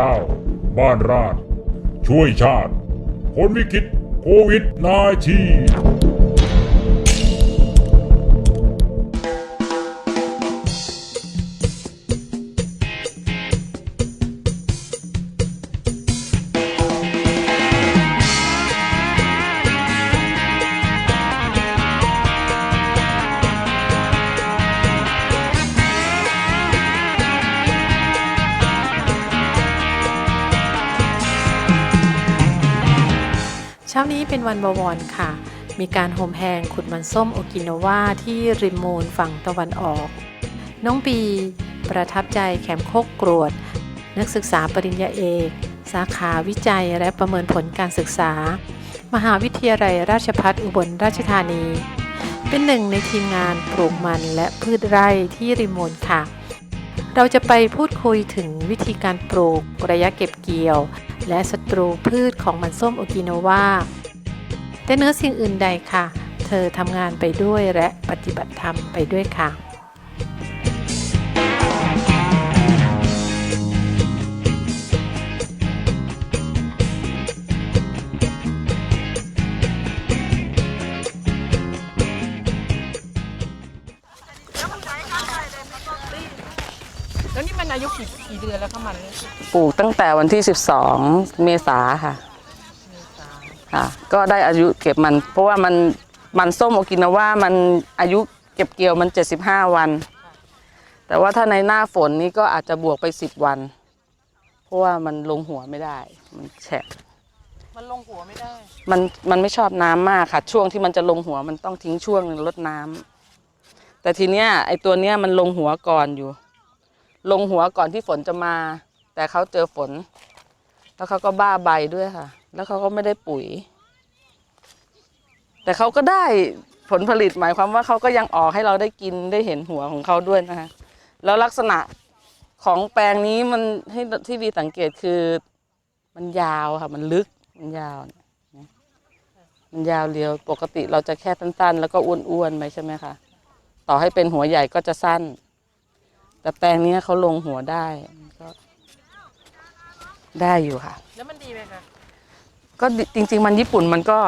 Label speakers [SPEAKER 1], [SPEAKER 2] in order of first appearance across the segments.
[SPEAKER 1] จ้าบ้านราช ช่วยชาติพ้นวิกฤตโควิด -19
[SPEAKER 2] เช้านี้เป็นวันบวรค่ะ มีการโฮมแฮงขุดมันส้มโอกินาวาที่ริมมูลฝั่งตะวันออก น้องปีประทับใจแคมโคกกรวด นักศึกษาปริญญาเอก สาขาวิจัยและประเมินผลการศึกษา มหาวิทยาลัยราชภัฏอุบลราชธานี เป็นหนึ่งในทีมงานปลูกมันและพืชไร่ที่ริมมูลค่ะ เราจะไปพูดคุยถึงวิธีการปลูกระยะเก็บเกี่ยว และศัตรูพืชของมันส้มโอกินาวาแต่เนื้อสิ่งอื่นใดค่ะ เธอทำงานไปด้วยและปฏิบัติธรรมไปด้วยค่ะ แล้วคะมัน
[SPEAKER 3] ปลูกตั้งแต่วันที่ 12 เมษาค่ะค่ะ ก็ได้อายุเก็บมัน เพราะว่ามันมันส้มโอกินาว่ามันอายุเก็บเกี่ยวมัน 75 วัน แต่ว่าถ้าในหน้าฝนนี้ก็อาจจะบวกไป 10 วัน เพราะว่ามันลงหัวไม่ได้ มันแฉะ
[SPEAKER 2] มันลงหัวไม่ได้
[SPEAKER 3] มันมันไม่ชอบน้ำมากค่ะ ช่วงที่มันจะลงหัวมันต้องทิ้งช่วงหนึงลดน้ำแต่ทีเนี้ยไอตัวเนี้ยมันลงหัวก่อนอยู่ ลงหัวก่อนที่ฝนจะมา แต่เขาเจอฝน แล้วเขาก็บ้าใบด้วยค่ะ แล้วเขาก็ไม่ได้ปุ๋ย แต่เขาก็ได้ผลผลิตหมายความว่าเขาก็ยังออกให้เราได้กินได้เห็นหัวของเขาด้วยนะคะ แล้วลักษณะของแปลงนี้มันให้ที่วีสังเกตคือ มันยาวค่ะ มันลึกมันยาว มันยาวเรียวปกติเราจะแค่สั้นๆ แล้วก็อ้วนๆไปใช่ไหมคะต่อให้เป็นหัวใหญ่ก็จะสั้น แต่แปลงเนี้ยเขาลงหัวได้มันก็ได้อยู่ค่ะ
[SPEAKER 2] แล้วมันดีไหมคะ
[SPEAKER 3] ก็ดิจริง ๆ มันญี่ปุ่นมันก็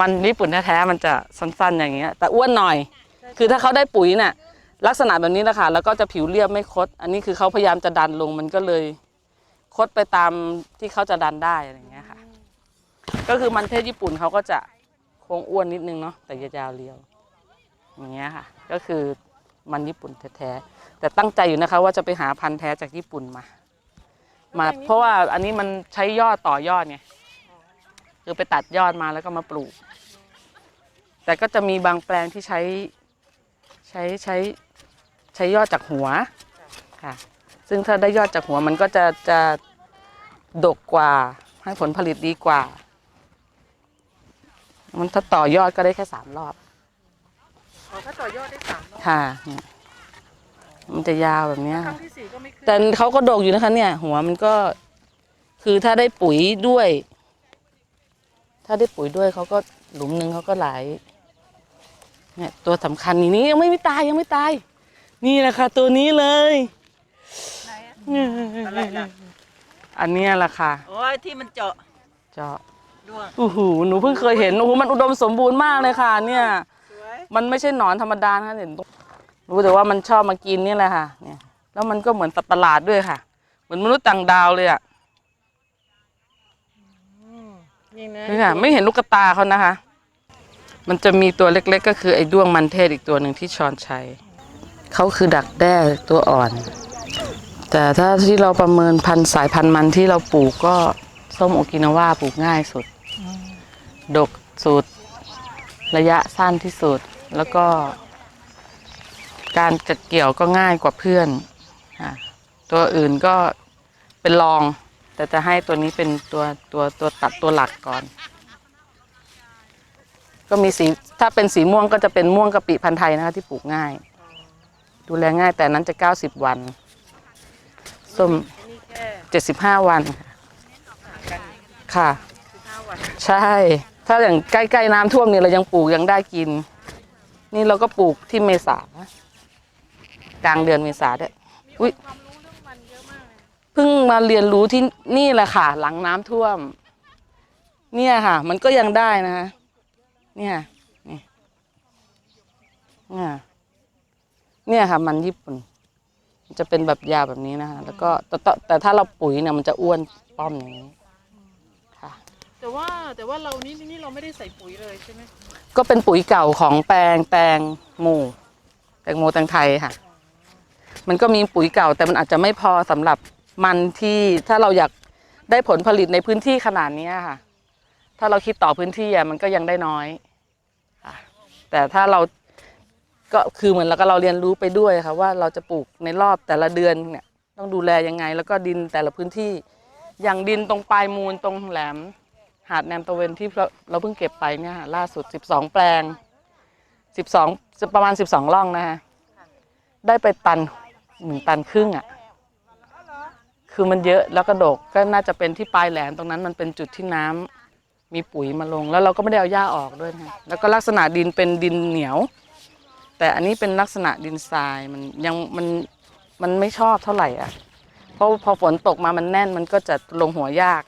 [SPEAKER 3] มันญี่ปุ่นแท้ๆมันจะสั้นๆ อย่างเงี้ย แต่อ้วนหน่อย คือถ้าเขาได้ปุ๋ยเนี่ยลักษณะแบบนี้แหละค่ะแล้วก็จะผิวเรียบไม่คด อันนี้คือเขาพยายามจะดันลงมันก็เลย คดไปตามที่เขาจะดันได้อะไรอย่างเงี้ยค่ะ ก็คือมันเทศญี่ปุ่นเขาก็จะโค้งอ้วนนิดนึงเนาะแต่ยาวๆเรียว อย่างเงี้ยค่ะ ก็คือมันญี่ปุ่นแท้ๆ แต่ตั้งใจอยู่นะคะว่าจะไปหาพันธุ์แท้จากญี่ปุ่นมา มา เพราะว่าอันนี้มันใช้ยอดต่อยอดไงคือไปตัดยอดมาแล้วก็มาปลูก แต่ก็จะมีบางแปลงที่ใช้ใช้ใช้ใช้ยอดจากหัวค่ะ ซึ่งถ้าได้ยอดจากหัวมันก็จะจะดกกว่า ให้ผลผลิตดีกว่า มันถ้าต่อยอดก็ได้แค่สามรอบ
[SPEAKER 2] อ๋อถ้าต่อยอดได้สามรอบ
[SPEAKER 3] ค่ะเนี่ย มันจะยาวแบบเนี้ย
[SPEAKER 2] ครั้
[SPEAKER 3] ค่ะ
[SPEAKER 2] งที่สี่ก็ไม่ขึ้น
[SPEAKER 3] แต่เขาก็ดกอยู่นะคะ เนี่ย หัวมันก็คือถ้าได้ปุ๋ยด้วย ถ้าได้ปุ๋ยด้วยเขาก็หลุมหนึ่งเขาก็หลาย เนี่ย ตัวสำคัญนี่นี่ยังไม่ตายยังไม่ตาย นี่แหละค่ะตัวนี้เลย
[SPEAKER 4] อะไรล่ะ
[SPEAKER 3] อันเนี้ยแหละค่ะ
[SPEAKER 4] โอ้ยที่มันเจาะ
[SPEAKER 3] เจาะ
[SPEAKER 4] ด้วง
[SPEAKER 3] โอ้โหหนูเพิ่งเคยเห็นโอ้โหมันอุดมสมบูรณ์มากเลยค่ะ เนี่ย
[SPEAKER 4] สวย
[SPEAKER 3] มันไม่ใช่หนอนธรรมดานะคะเห็นรู้ แต่ว่ามันชอบมากินนี่แหละค่ะเนี่ยแล้วมันก็เหมือนสัตว์ประหลาดด้วยค่ะ เหมือนมนุษย์ต่างดาวเลยอะ
[SPEAKER 2] นี่นะ
[SPEAKER 3] นี่ค่ะ ไม่เห็นลูกตาเขานะคะ มันจะมีตัวเล็กๆ ก็คือไอ้ด้วงมันเทศอีกตัวหนึ่งที่ชอนใช้เขาคือดักแด้ตัวอ่อน แต่ถ้าที่เราประเมินพันธุ์สายพันธุ์มันที่เราปลูกก็ส้มโอกินาว่าปลูกง่ายสุด ดกสุด ระยะสั้นที่สุด แล้วก็ การจัดเกี่ยวก็ง่ายกว่าเพื่อนตัวอื่นก็เป็นรอง แต่จะให้ตัวนี้เป็นตัวตัวตัวตัดตัวหลักก่อน ก็มีสีถ้าเป็นสีม่วงก็จะเป็นม่วงกะปิพันธุ์ไทยนะคะที่ปลูกง่าย ดูแลง่ายแต่นั้นจะ 90 วันส้ม75 วัน ค่ะ
[SPEAKER 2] สิบห้าวัน
[SPEAKER 3] ใช่ ถ้าอย่างใกล้ ๆ น้ำท่วมเนี่ยเรายังปลูกยังได้กิน นี่เราก็ปลูกที่เมษา กลางเดือนเมษาด้วยอุ้ย
[SPEAKER 2] ความรู้เรื่องมันเยอะมากเลย
[SPEAKER 3] เพิ่งมาเรียนรู้ที่นี่แหละค่ะ หลังน้ำท่วม เนี่ยค่ะ มันก็ยังได้นะคะเนี่ยนี่เนี่ยเนี่ยค่ะ มันญี่ปุ่น มันจะเป็นแบบยาวแบบนี้นะคะแล้วก็แต่แต่แต่ถ้าเราปุ๋ยเนี่ยมันจะอ้วนป้อมอย่างนี้ค่ะ
[SPEAKER 4] แต่ว่าแต่ว่าเรานี่นี่เราไม่ได้ใส่ปุ๋ยเลยใช่ไหม
[SPEAKER 3] ก็เป็นปุ๋ยเก่าของแปลงแตงโมแตงโมแตงไทยค่ะ มันก็มีปุ๋ยเก่า แต่มันอาจจะไม่พอสำหรับมันที่ถ้าเราอยากได้ผลผลิตในพื้นที่ขนาดนี้ค่ะ ถ้าเราคิดต่อพื้นที่อะมันก็ยังได้น้อยแต่ถ้าเราก็คือเหมือนเราก็เราเรียนรู้ไปด้วยค่ะว่าเราจะปลูกในรอบแต่ละเดือนเนี่ยต้องดูแลยังไง แล้วก็ดินแต่ละพื้นที่ อย่างดินตรงปลายมูลตรงแหลม หาดแนมตะเวนที่เราเพิ่งเก็บไปเนี่ยล่าสุด 12 แปลง 12 ประมาณ 12 ร่องนะฮะได้ไปตัน หนึ่งตันครึ่งอะ คือมันเยอะแล้วก็ดกก็น่าจะเป็นที่ปลายแหลมตรงนั้นมันเป็นจุดที่น้ำมีปุ๋ยมาลง แล้วเราก็ไม่ได้เอาหญ้าออกด้วยนะแล้วก็ลักษณะดินเป็นดินเหนียว แต่อันนี้เป็นลักษณะดินทรายมันยังมันมันไม่ชอบเท่าไหร่อะเพราะพอฝนตกมามันแน่นมันก็จะลงหัวยาก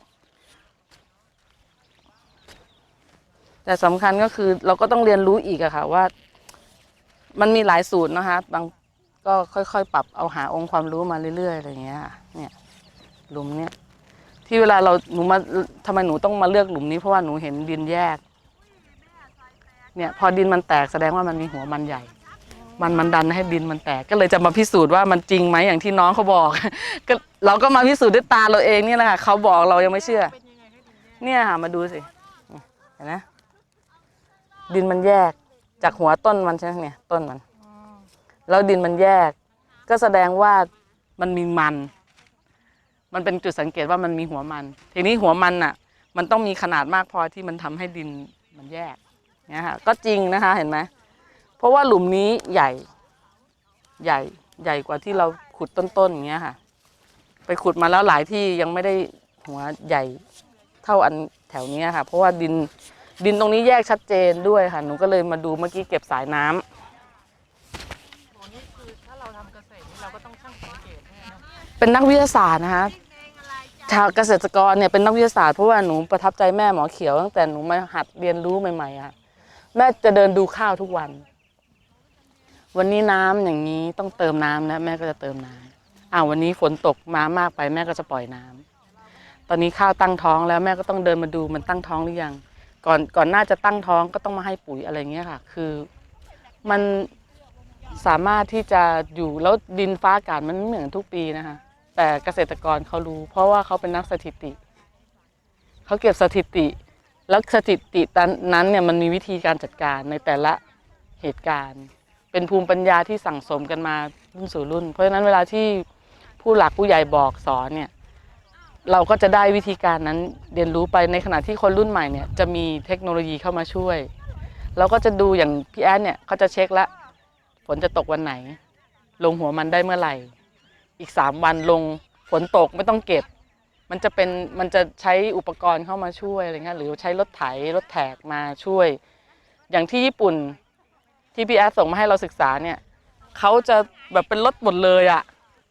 [SPEAKER 3] แต่สำคัญก็คือเราก็ต้องเรียนรู้อีกอะค่ะว่า มันมีหลายสูตรนะคะบาง ก็ค่อยๆ ปรับเอาหาองค์ความรู้มาเรื่อยๆอะไรเงี้ย เนี่ยหลุมเนี้ยที่เวลาเราหนูมาทำไมหนูต้องมาเลือกหลุมนี้เพราะว่าหนูเห็นดินแยก เนี่ย พอดินมันแตกแสดงว่ามันมีหัวมันใหญ่ มันมันดันให้ดินมันแตกก็เลยจะมาพิสูจน์ว่ามันจริงไหมอย่างที่น้องเขาบอก ก็เราก็มาพิสูจน์ด้วยตาเราเองเนี่ยแหละค่ะเขาบอกเรายังไม่เชื่อ เนี่ยค่ะมาดูสิเห็นไหมดินมันแยกจากหัวต้นมันใช่ไหมเนี่ยต้นมัน แล้วดินมันแยก ก็แสดงว่ามันมีมัน มันเป็นจุดสังเกตว่ามันมีหัวมัน ทีนี้หัวมันอะ มันต้องมีขนาดมากพอที่มันทำให้ดินมันแยกเนี่ยค่ะก็จริงนะคะเห็นไหมเพราะว่าหลุมนี้ใหญ่ ใหญ่ใหญ่กว่าที่เราขุดต้นๆอย่างเงี้ยค่ะ ไปขุดมาแล้วหลายที่ยังไม่ได้หัวใหญ่เท่าอันแถวนี้ค่ะ เพราะว่าดินดินตรงนี้แยกชัดเจนด้วยค่ะ หนูก็เลยมาดูเมื่อกี้เก็บสายน้ำ
[SPEAKER 4] อ๋อนี่คือถ้าเราทำเกษตรนี่เราก็ต้องช่างสังเกตให้นะ
[SPEAKER 3] เป็นนักวิทยาศาสตร์นะคะชาวเกษตรกรเนี่ยเป็นนักวิทยาศาสตร์เพราะว่าหนูประทับใจแม่หมอเขียวตั้งแต่หนูมาหัดเรียนรู้ใหม่ๆอะแม่จะเดินดูข้าวทุกวัน วันนี้น้ำอย่างนี้ต้องเติมน้ำนะแม่ก็จะเติมน้ำอ้าววันนี้ฝนตกมามากไปแม่ก็จะปล่อยน้ำตอนนี้ข้าวตั้งท้องแล้วแม่ก็ต้องเดินมาดูมันตั้งท้องหรือยัง ก่อนก่อนหน้าจะตั้งท้องก็ต้องมาให้ปุ๋ยอะไรเงี้ยค่ะ คือมันสามารถที่จะอยู่แล้วดินฟ้าอากาศมันไม่เหมือนทุกปีนะคะ แต่เกษตรกรเขารู้ เพราะว่าเขาเป็นนักสถิติ เขาเก็บสถิติ แล้วสถิตินั้นเนี่ยมันมีวิธีการจัดการในแต่ละเหตุการณ์ เป็นภูมิปัญญาที่สั่งสมกันมารุ่นสู่รุ่น เพราะฉะนั้นเวลาที่ผู้หลักผู้ใหญ่บอกสอนเนี่ยเราก็จะได้วิธีการนั้นเรียนรู้ไปในขณะที่คนรุ่นใหม่เนี่ยจะมีเทคโนโลยีเข้ามาช่วย เราก็จะดูอย่างพี่แอนเนี่ยเขาจะเช็คละฝนจะตกวันไหน ลงหัวมันได้เมื่อไหร่ อีกสามวันลงฝนตกไม่ต้องเก็บ มันจะเป็นมันจะใช้อุปกรณ์เข้ามาช่วยอะไรเงี้ยหรือใช้รถไถรถแถกมาช่วย อย่างที่ญี่ปุ่นที่พี่แอดส่งมาให้เราศึกษาเนี่ยเขาจะแบบเป็นรถหมดเลยอะ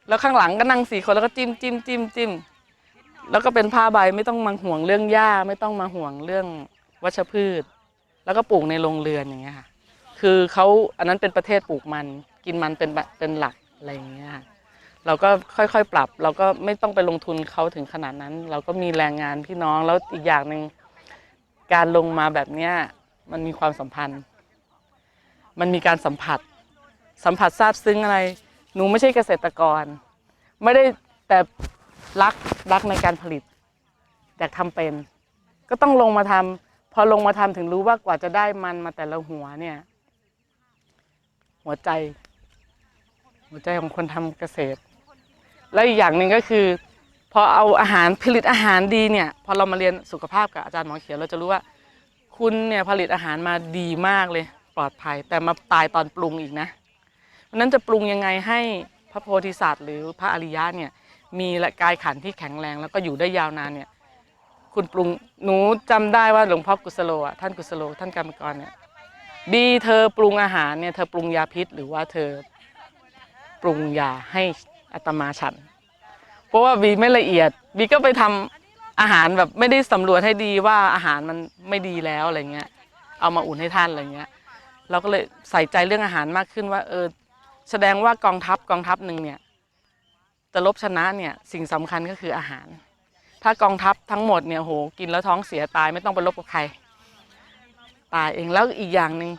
[SPEAKER 3] แล้วข้างหลังก็นั่งสี่คนแล้วก็จิ้มจิ้มจิ้มจิ้มแล้วก็เป็นผ้าใบไม่ต้องมาห่วงเรื่องหญ้าไม่ต้องมาห่วงเรื่องวัชพืช แล้วก็ปลูกในโรงเรือนอย่างเงี้ยค่ะ คือเขาอันนั้นเป็นประเทศปลูกมันกินมันเป็นเป็นหลักอะไรอย่างเงี้ยค่ะ เราก็ค่อยๆปรับ เราก็ไม่ต้องไปลงทุนเขาถึงขนาดนั้น เราก็มีแรงงานพี่น้องแล้วอีกอย่างหนึ่งการลงมาแบบเนี้ยมันมีความสัมพันธ์ มันมีการสัมผัส สัมผัสซาบซึ้งอะไร หนูไม่ใช่เกษตรกร ไม่ได้แต่รักรักในการผลิตอยากทำเป็น ก็ต้องลงมาทำพอลงมาทำถึงรู้ว่ากว่าจะได้มันมาแต่ละหัวเนี่ย หัวใจ หัวใจของคนทำเกษตร แล้วอีกอย่างหนึ่งก็คือ พอเอาอาหารผลิตอาหารดีเนี่ย พอเรามาเรียนสุขภาพกับอาจารย์หมอเขียวเราจะรู้ว่า คุณเนี่ยผลิตอาหารมาดีมากเลย ปลอดภัย แต่มาตายตอนปรุงอีกนะเพราะนั้นจะปรุงยังไงให้พระโพธิสัตว์หรือพระอริยะเนี่ยมีละกายขันที่แข็งแรง แล้วก็อยู่ได้ยาวนานเนี่ย คุณปรุงหนูจำได้ว่าหลวงพ่อกุสโลอะท่านกุสโลท่านกรรมกรเนี่ยดีเธอปรุงอาหารเนี่ยเธอปรุงยาพิษ หรือว่าเธอปรุงยาให้อัตมาฉัน ราะว่าบีไม่ละเอียดบีก็ไปทำอาหารแบบไม่ได้สำรวจให้ดีว่าอาหารมันไม่ดีแล้วอะไรเงี้ย เอามาอุ่นให้ท่านอะไรเงี้ย เราก็เลยใส่ใจเรื่องอาหารมากขึ้นว่า เออ แสดงว่ากองทัพกองทัพหนึ่งเนี่ยจะลบชนะเนี่ยสิ่งสำคัญก็คืออาหาร ถ้ากองทัพทั้งหมดเนี่ยโหกินแล้วท้องเสียตายไม่ต้องไปรบกับใคร ตายเองแล้วอีกอย่างหนึ่ง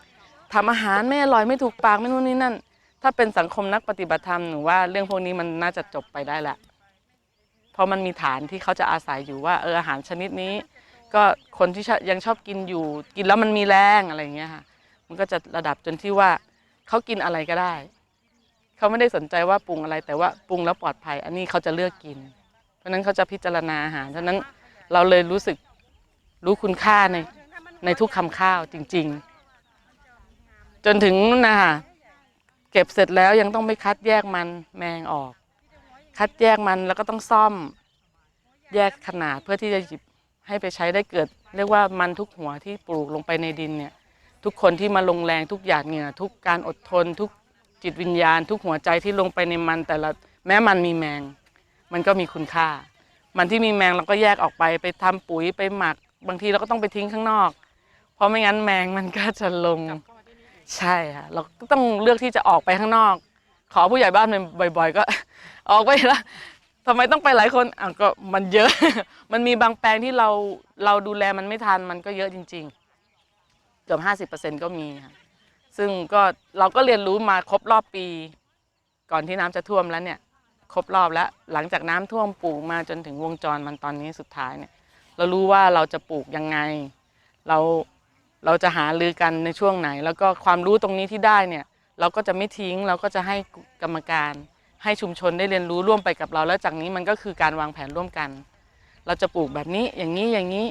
[SPEAKER 3] ทำอาหารไม่อร่อยไม่ถูกปากไม่นู่นนี่นั่น ถ้าเป็นสังคมนักปฏิบัติธรรมหนูว่าเรื่องพวกนี้มันน่าจะจบไปได้แหละ เพราะมันมีฐานที่เขาจะอาศัยอยู่ว่าเอออาหารชนิดนี้ ก็คนที่ชอบยังชอบกินอยู่ กินแล้วมันมีแรงอะไรอย่างเงี้ยค่ะ มันก็จะระดับจนที่ว่าเขากินอะไรก็ได้ เขาไม่ได้สนใจว่าปรุงอะไรแต่ว่าปรุงแล้วปลอดภัย อันนี้เขาจะเลือกกิน เพราะนั้นเขาจะพิจารณาอาหารฉะนั้นเราเลยรู้สึกรู้คุณค่าในในทุกคำข้าวจริง ๆ จนถึงนู่นนะคะเก็บเสร็จแล้วยังต้องไปคัดแยกมันแมงออก คัดแยกมันแล้วก็ต้องซ่อมแยกขนาดเพื่อที่จะหยิบให้ไปใช้ได้เกิด เรียกว่ามันทุกหัวที่ปลูกลงไปในดินเนี่ยทุกคนที่มาลงแรงทุกหยาดเหงื่อทุกการอดทน ทุกจิตวิญญาณ ทุกหัวใจที่ลงไปในมันแต่ละแม้มันมีแมง มันก็มีคุณค่า มันที่มีแมงเราก็แยกออกไปไปทำปุ๋ยไปหมัก บางทีเราก็ต้องไปทิ้งข้างนอก เพราะไม่งั้นแมงมันก็จะลงใช่ค่ะเราก็ต้องเลือกที่จะออกไปข้างนอก ขอผู้ใหญ่บ้านบ่อย ๆ ก็ ออกไปละทำไมต้องไปหลายคนอะก็มันเยอะ มันมีบางแปลงที่เราเราดูแลมันไม่ทันมันก็เยอะจริง ๆ เกือบห้าสิบเปอร์เซ็นก็มีค่ะซึ่งก็เราก็เรียนรู้มาครบรอบปี ก่อนที่น้ำจะท่วมแล้วเนี่ย ครบรอบแล้ว หลังจากน้ำท่วมปลูกมาจนถึงวงจรมันตอนนี้สุดท้ายเนี่ย เรารู้ว่าเราจะปลูกยังไง เราเราจะหาลือกันในช่วงไหน แล้วก็ความรู้ตรงนี้ที่ได้เนี่ย เราก็จะไม่ทิ้งเราก็จะให้กรรมการ ให้ชุมชนได้เรียนรู้ร่วมไปกับเรา แล้วจากนี้มันก็คือการวางแผนร่วมกัน เราจะปลูกแบบนี้อย่างนี้อย่างนี้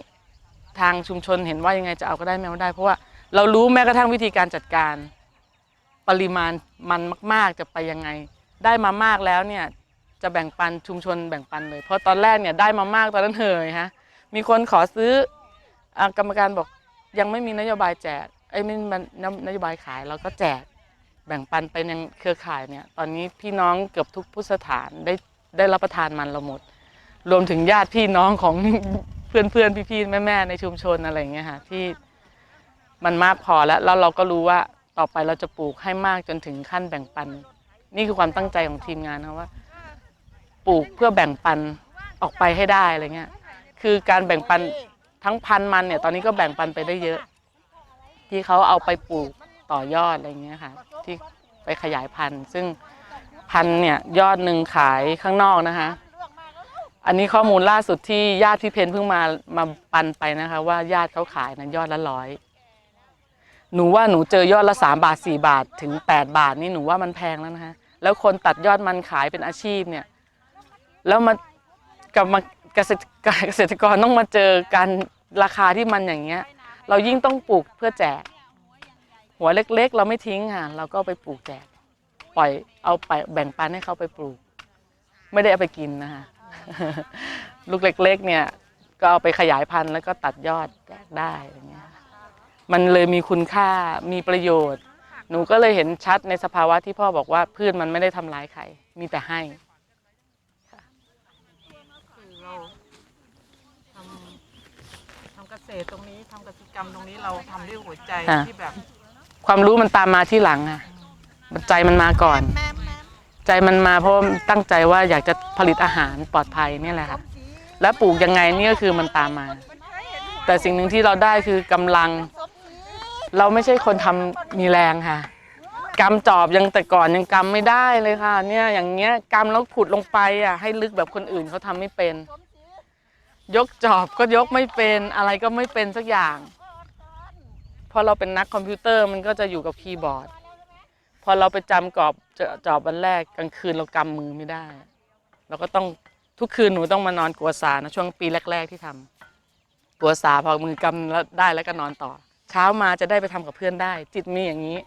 [SPEAKER 3] ทางชุมชนเห็นว่ายังไงจะเอาก็ได้ไม่เอาได้ เพราะว่าเรารู้แม้กระทั่งวิธีการจัดการ ปริมาณมันมาก ๆ จะไปยังไง ได้มามากแล้วเนี่ยจะแบ่งปันชุมชนแบ่งปันเลย เพราะตอนแรกเนี่ยได้มามากตอนนั้นเหยฮะมีคนขอซื้ออกรรมการบอกยังไม่มีนโยบายแจกไอ้ไม่มันนโยบายขายเราก็แจก แบ่งปันไปยังเครือข่ายเนี่ยตอนนี้พี่น้องเกือบทุกพุทธสถานได้ได้รับประทานมันเราหมด รวมถึงญาติพี่น้องของเพื่อนเพื่อนพี่พี่แม่แม่ๆในชุมชนอะไรเงี้ยค่ะที่มันมากพอแล้วแล้วเราก็รู้ว่าต่อไปเราจะปลูกให้มากจนถึงขั้นแบ่งปัน นี่คือความตั้งใจของทีมงานนะว่า ปลูกเพื่อแบ่งปันออกไปให้ได้อะไรเงี้ยคือการแบ่งปันทั้งพันมันเนี่ยตอนนี้ก็แบ่งปันไปได้เยอะ ที่เขาเอาไปปลูก ต่อยอดอะไรเงี้ยค่ะที่ไปขยายพันธุ์ ซึ่งพันธุ์เนี่ยยอดหนึ่งขายข้างนอกนะคะ อันนี้ข้อมูลล่าสุดที่ญาติพี่เพนเพิ่งมามาปันไปนะคะ ว่าญาติเขาขายนะยอดละร้อยหนูว่าหนูเจอยอดละสามบาทสี่บาทถึงแปดบาทนี่หนูว่ามันแพงแล้วนะคะแล้วคนตัดยอดมันขายเป็นอาชีพเนี่ย แล้วมากับมาเกษตรเกษตรกรต้องมาเจอการราคาที่มันอย่างเงี้ย เรายิ่งต้องปลูกเพื่อแจก หัวเล็กๆ เราไม่ทิ้งค่ะ เราก็เอาไปปลูกแจก ปล่อยเอาไปแบ่งปันให้เขาไปปลูก ไม่ได้เอาไปกินนะคะลูกเล็ก ๆ เนี่ย ก็เอาไปขยายพันธุ์แล้วก็ตัดยอดแจกได้อย่างเงี้ยมันเลยมีคุณค่ามีประโยชน์ หนูก็เลยเห็นชัดในสภาวะที่พ่อบอกว่าพืชมันไม่ได้ทำร้ายใครมีแต่ให้
[SPEAKER 4] คือเราทำทำเกษตรตรงนี้ทำกสิกรรมตรงนี้เราทำด้วยหัวใจ
[SPEAKER 3] ค่ะ
[SPEAKER 4] ที่แบบ
[SPEAKER 3] ความรู้มันตามมาที่หลังอะใจมันมาก่อน ใจมันมาเพราะตั้งใจว่าอยากจะผลิตอาหารปลอดภัยนี่แหละค่ะ แล้วปลูกยังไงนี่ก็คือมันตามมา แต่สิ่งหนึ่งที่เราได้คือกำลัง เราไม่ใช่คนทำมีแรงค่ะกำจอบยังแต่ก่อนยังกำไม่ได้เลยค่ะ เนี่ยอย่างเงี้ยกำแล้วขุดลงไปอะให้ลึกแบบคนอื่นเขาทำไม่เป็น ยกจอบก็ยกไม่เป็นอะไรก็ไม่เป็นสักอย่าง พอเราเป็นนักคอมพิวเตอร์มันก็จะอยู่กับคีย์บอร์ด พอเราไปจำกรอบจจอบวันแรกกลางคืนเรากำมือไม่ได้ เราก็ต้องทุกคืนหนูต้องมานอนกลัวสานะช่วงปีแรก ๆที่ทำกลัวสาพอมือกำแล้วได้แล้วก็นอนต่อ เช้ามาจะได้ไปทำกับเพื่อนได้ จิตมีอย่างนี้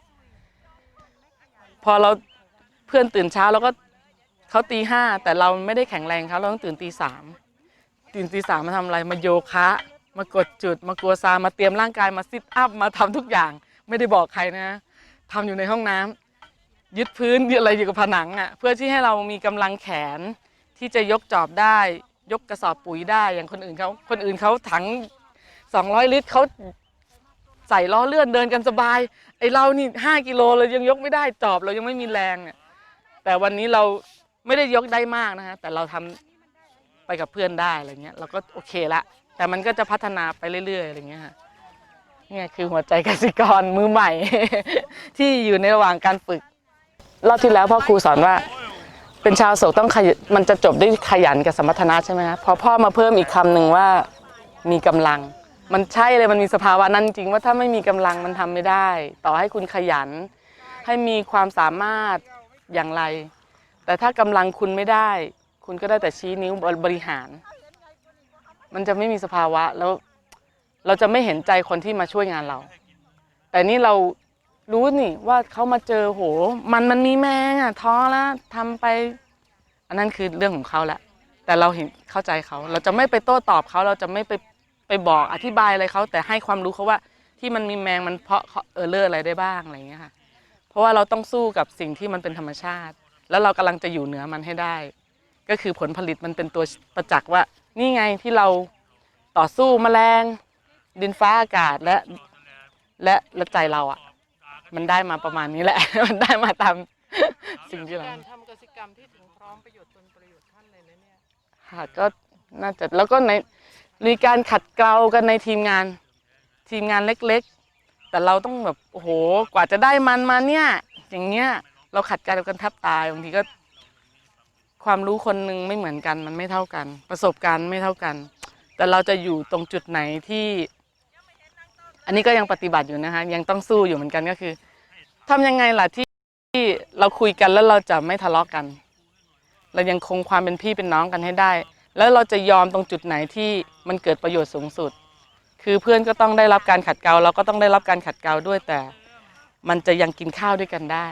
[SPEAKER 3] พอเราเพื่อนตื่นเช้าแล้วก็เขาตีห้าแต่เราไม่ได้แข็งแรงเขาเราต้องตื่นตีสามตื่นตีสามมาทำอะไรมาโยคะ มากดจุดมากลัวซามาเตรียมร่างกายมาซิทอัพมาทำทุกอย่าง ไม่ได้บอกใครนะทำอยู่ในห้องน้ำยึดพื้นยึดอะไรอยู่กับผนังอะเพื่อที่ให้เรามีกำลังแขนที่จะยกจอบได้ ยกกระสอบปุ๋ยได้อย่างคนอื่นเขาคนอื่นเขาถัง 200 ลิตรเขาใส่ล้อเลื่อนเดินกันสบาย ไอเรานี่5กิโลเรายังยกไม่ได้จอบเรายังไม่มีแรงเนี่ยแต่วันนี้เราไม่ได้ยกได้มากนะคะแต่เราทำไปกับเพื่อนได้อะไรเงี้ยเราก็โอเคละ แต่มันก็จะพัฒนาไปเรื่อยๆอะไรเงี้ยค่ะเนี่ยคือหัวใจกสิกรมือใหม่ ที่อยู่ในระหว่างการฝึกรอบที่แล้วพ่อครูสอนว่า เป็นชาวโศกต้องขยมันจะจบด้วยขยันกับสมรรถนะใช่ไหมคะพอพ่อมาเพิ่มอีกคำหนึ่งว่ามีกำลัง มันใช่เลยมันมีสภาวะนั้นจริงว่าถ้าไม่มีกำลังมันทำไม่ได้ ต่อให้คุณขยัน ให้มีความสามารถอย่างไร แต่ถ้ากำลังคุณไม่ได้ คุณก็ได้แต่ชี้นิ้วบริหาร มันจะไม่มีสภาวะแล้วเราจะไม่เห็นใจคนที่มาช่วยงานเรา แต่นี่เรารู้นี่ว่าเขามาเจอโห มันมันมีแมงอะท้อแล้วทำไป อันนั้นคือเรื่องของเขาแหละแต่เราเห็นเข้าใจเขา เราจะไม่ไปโต้ตอบเขา เราจะไม่ไปไปบอกอธิบายอะไรเขา แต่ให้ความรู้เขาว่าที่มันมีแมงมันเพราะเออเลอร์อะไรได้บ้างอะไรเงี้ยค่ะ เพราะว่าเราต้องสู้กับสิ่งที่มันเป็นธรรมชาติ แล้วเรากำลังจะอยู่เหนือมันให้ได้ ก็คือผลผลิตมันเป็นตัวประจักษ์ว่า นี่ไงที่เราต่อสู้แมลง ดินฟ้าอากาศและและและใจเราอะ มันได้มาประมาณนี้แหละ มันได้มาตามสิ่งที่เรา
[SPEAKER 4] การทำกสิกรรมที่ถึงพร้อมประโยชน์ตนประโยชน์ท่านเลยนะเนี่ย
[SPEAKER 3] ค่ะก็น่าจะแล้วก็ในมีการขัดเกลากันในทีมงาน ทีมงานเล็กๆ แต่เราต้องแบบโอ้โหกว่าจะได้มันมาเนี่ย อย่างเงี้ยเราขัดเกลากันแทบตายบางทีก็ ความรู้คนหนึ่งไม่เหมือนกัน มันไม่เท่ากัน ประสบการณ์ไม่เท่ากัน แต่เราจะอยู่ตรงจุดไหนที่ อันนี้ก็ยังปฏิบัติอยู่นะคะยังต้องสู้อยู่เหมือนกันก็คือทำยังไงล่ะที่ที่เราคุยกันแล้วเราจะไม่ทะเลาะกัน เรายังคงความเป็นพี่เป็นน้องกันให้ได้ แล้วเราจะยอมตรงจุดไหนที่มันเกิดประโยชน์สูงสุด คือเพื่อนก็ต้องได้รับการขัดเกลาเราก็ต้องได้รับการขัดเกลาด้วยแต่ มันจะยังกินข้าวด้วยกันได้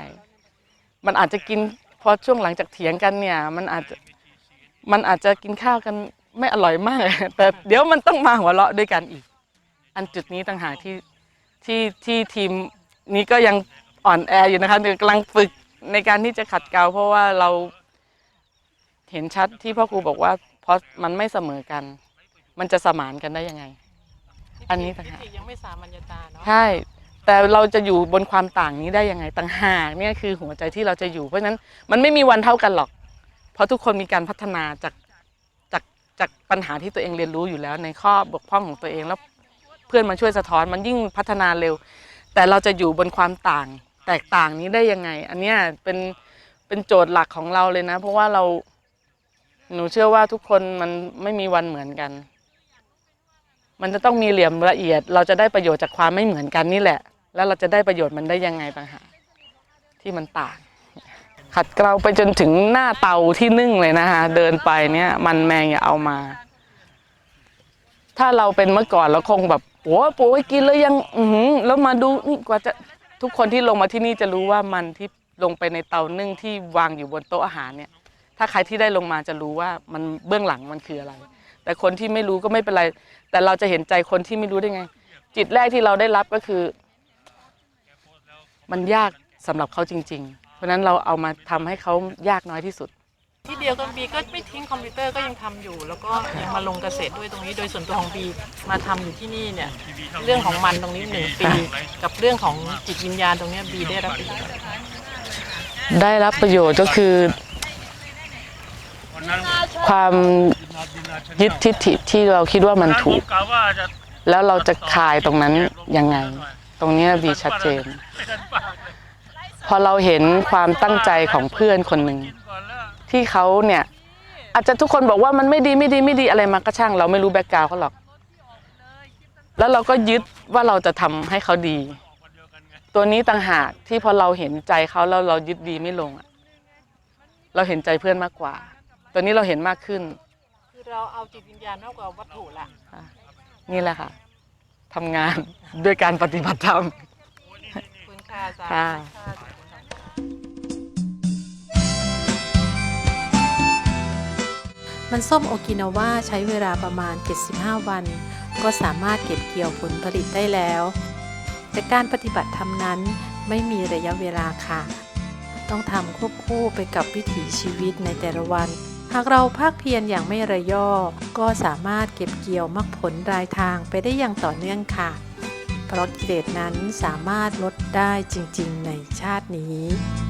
[SPEAKER 3] มันอาจจะกิน อช่วงหลังจากเถียงกันเนี่ยมันอาจจะมันอาจจะกินข้าวกันไม่อร่อยมาก แต่เดี๋ยวมันต้องมาหัวเราะด้วยกันอีก อันจุดนี้ต่างหากที่ที่ที่ทีมนี้ก็ยังอ่อนแออยู่นะคะกำลังฝึกในการที่จะขัดเกลาเพราะว่าเราเห็นชัดที่พ่อครูบอกว่าเพราะมันไม่เสมอกัน มันจะสมานกันได้ยังไง อันนี้ต่างหาก
[SPEAKER 4] ทิฏฐิยังไม่สามัญญาตาเนาะ
[SPEAKER 3] ใช่ แต่เราจะอยู่บนความต่างนี้ได้ยังไงต่างหากเนี่ยคือหัวใจที่เราจะอยู่เพราะฉะนั้นมันไม่มีวันเท่ากันหรอก เพราะทุกคนมีการพัฒนาจากจากจากปัญหาที่ตัวเองเรียนรู้อยู่แล้ว ในข้อบกพร่องของตัวเองแล้วเพื่อนมาช่วยสะท้อนมันยิ่งพัฒนาเร็ว แต่เราจะอยู่บนความต่าง แตกต่างนี้ได้ยังไง อันเนี้ยเป็นเป็นโจทย์หลักของเราเลยนะ เพราะว่าเราหนูเชื่อว่าทุกคนมันไม่มีวันเหมือนกัน มันจะต้องมีเหลี่ยมละเอียด เราจะได้ประโยชน์จากความไม่เหมือนกันนี่แหละ แล้วเราจะได้ประโยชน์มันได้ยังไงต่างหากที่มันต่าง ขัดเกลาไปจนถึงหน้าเตาที่นึ่งเลยนะคะเดินไปเนี่ยมันแมงอย่าเอามา ถ้าเราเป็นเมื่อก่อนเราคงแบบโอ้ปูให้กินแล้วยังอือแล้วมาดูนี่กว่าจะทุกคนที่ลงมาที่นี่จะรู้ว่ามันที่ลงไปในเตานึ่งที่วางอยู่บนโต๊ะอาหารเนี่ย ถ้าใครที่ได้ลงมาจะรู้ว่ามันเบื้องหลังมันคืออะไร แต่คนที่ไม่รู้ก็ไม่เป็นไร แต่เราจะเห็นใจคนที่ไม่รู้ได้ไง จิตแรกที่เราได้รับก็คือ มันยากสำหรับเขาจริง ๆ เพราะนั้นเราเอามาทำให้เขายากน้อยที่สุด
[SPEAKER 4] ที่เดียวกันบีก็ไม่ทิ้งคอมพิวเตอร์ก็ยังทำอยู่ แล้วก็ยังมาลงเกษตรด้วยตรงนี้ โดยส่วนตัวของบีมาทำอยู่ที่นี่เนี่ยเรื่องของมันตรงนี้หนึ่งปีกับเรื่องของจิตวิญญาณตรงนี้บีได้รับประโยชน์
[SPEAKER 3] ได้รับประโยชน์ก็คือ ความยึดทิฏฐิที่เราคิดว่ามันถูก แล้วเราจะคลายตรงนั้นยังไง ตรงเนี้ยบีชัดเจน พอเราเห็นความตั้งใจของเพื่อนคนหนึ่งที่เขาเนี่ย อาจจะทุกคนบอกว่ามันไม่ดีไม่ดีไม่ดีอะไรมาก็ช่าง เราไม่รู้แบ็กกราวเขาหรอก แล้วเราก็ยึดว่าเราจะทำให้เขาดี ตัวนี้ต่างหากที่พอเราเห็นใจเขาแล้วเรายึดดีไม่ลงอะเราเห็นใจเพื่อนมากกว่า ตัวนี้เราเห็นมากขึ้น
[SPEAKER 4] คือเราเอาจิตวิญญาณมากกว่าวัตถุละ
[SPEAKER 3] นี่แหละค่ะ ทำงานด้วยการปฏิบัติธรรม
[SPEAKER 4] คุณค่าสา
[SPEAKER 3] ค่ะ
[SPEAKER 4] ค่ะ
[SPEAKER 2] มันส้มโอกินาว่าใช้เวลาประมาณ 75 วัน ก็สามารถเก็บเกี่ยวผลผลิตได้แล้ว แต่การปฏิบัติธรรมนั้นไม่มีระยะเวลาค่ะ ต้องทำควบคู่ไปกับวิถีชีวิตในแต่ละวันหหากเราภาคเพียรอย่างไม่ระยอก็สามารถเก็บเกี่ยวมรรคผลรายทางไปได้อย่างต่อเนื่องค่ะ เพราะกิเลสนั้นสามารถลดได้จริง ๆ ในชาตินี้